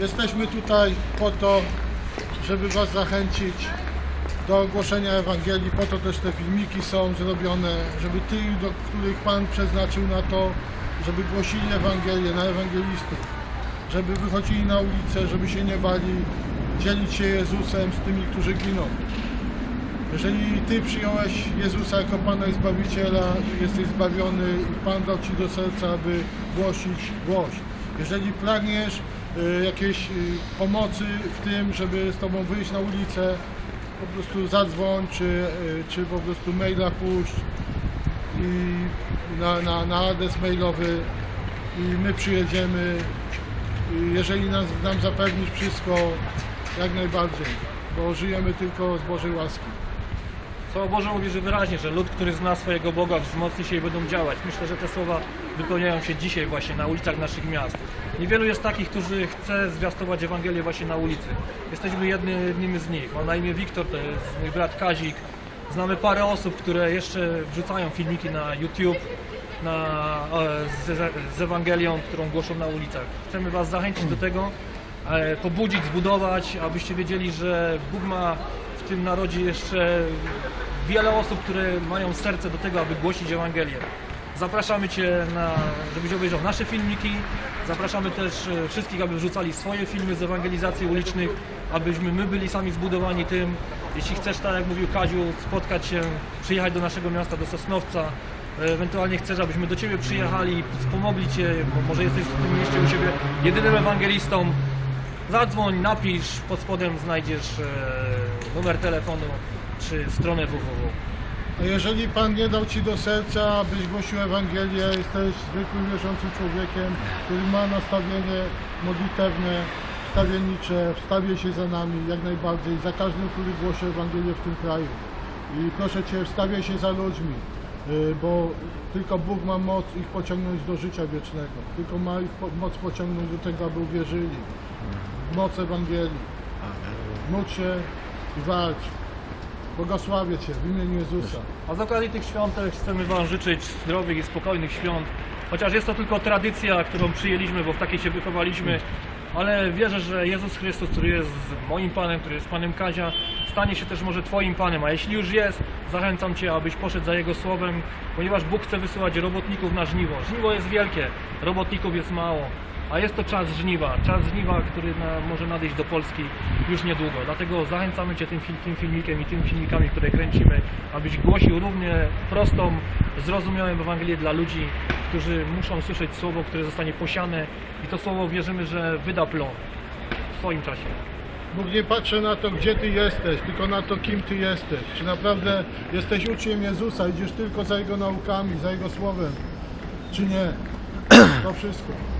Jesteśmy tutaj po to, żeby Was zachęcić do głoszenia Ewangelii. Po to też te filmiki są zrobione, żeby tych, do których Pan przeznaczył na to, żeby głosili Ewangelię, na ewangelistów, żeby wychodzili na ulicę, żeby się nie bali dzielić się Jezusem z tymi, którzy giną. Jeżeli Ty przyjąłeś Jezusa jako Pana i Zbawiciela, jesteś zbawiony i Pan dał Ci do serca, aby głosić, głoś. Jeżeli pragniesz jakiejś y, pomocy w tym, żeby z Tobą wyjść na ulicę, po prostu zadzwoń, czy, y, czy po prostu maila puść i na, na, na adres mailowy i my przyjedziemy. Jeżeli nas, nam zapewnisz wszystko, jak najbardziej, bo żyjemy tylko z Bożej łaski. Słowo Boże mówi, że wyraźnie, że lud, który zna swojego Boga, wzmocni się i będą działać. Myślę, że te słowa wypełniają się dzisiaj właśnie na ulicach naszych miast. Niewielu jest takich, którzy chce zwiastować Ewangelię właśnie na ulicy. Jesteśmy jednym, z nich. Mam na imię Wiktor, to jest mój brat Kazik. Znamy parę osób, które jeszcze wrzucają filmiki na YouTube na, e, z, z Ewangelią, którą głoszą na ulicach. Chcemy Was zachęcić do tego, e, pobudzić, zbudować, abyście wiedzieli, że Bóg ma w tym narodzie jeszcze wiele osób, które mają serce do tego, aby głosić Ewangelię. Zapraszamy Cię, na, żebyś obejrzał nasze filmiki. Zapraszamy też e, wszystkich, aby wrzucali swoje filmy z ewangelizacji ulicznych, abyśmy my byli sami zbudowani tym. Jeśli chcesz, tak jak mówił Kaziu, spotkać się, przyjechać do naszego miasta, do Sosnowca, e, ewentualnie chcesz, abyśmy do Ciebie przyjechali, wspomogli Cię, bo może jesteś w tym mieście u siebie jedynym ewangelistą, Zadzwoń, napisz, pod spodem znajdziesz e, numer telefonu czy stronę www. A jeżeli Pan nie dał Ci do serca, abyś głosił Ewangelię, jesteś zwykłym wierzącym człowiekiem, który ma nastawienie modlitewne, wstawiennicze, wstawię się za nami jak najbardziej, za każdym, który głosi Ewangelię w tym kraju. I proszę Cię, wstawiaj się za ludźmi, y, bo tylko Bóg ma moc ich pociągnąć do życia wiecznego. Tylko ma ich po- moc pociągnąć do tego, aby uwierzyli. w Moc Ewangelii. Módl się i walcz. Błogosławię Cię w imieniu Jezusa. A z okazji tych świąt chcemy Wam życzyć zdrowych i spokojnych świąt. Chociaż jest to tylko tradycja, którą przyjęliśmy, bo w takiej się wychowaliśmy. Ale wierzę, że Jezus Chrystus, który jest moim Panem, który jest Panem Kazia, stanie się też może Twoim Panem. A jeśli już jest, zachęcam Cię, abyś poszedł za Jego słowem, ponieważ Bóg chce wysyłać robotników na żniwo. Żniwo jest wielkie, robotników jest mało. A jest to czas żniwa, czas żniwa, który na, może nadejść do Polski już niedługo. Dlatego zachęcamy Cię tym, tym filmikiem i tymi filmikami, które kręcimy, abyś głosił równie prostą, zrozumiałą Ewangelię dla ludzi, którzy muszą słyszeć słowo, które zostanie posiane i to słowo wierzymy, że wyda plon w swoim czasie. Bóg nie patrzy na to, gdzie Ty jesteś, tylko na to, kim Ty jesteś. Czy naprawdę jesteś uczniem Jezusa, idziesz tylko za Jego naukami, za Jego słowem, czy nie. To wszystko.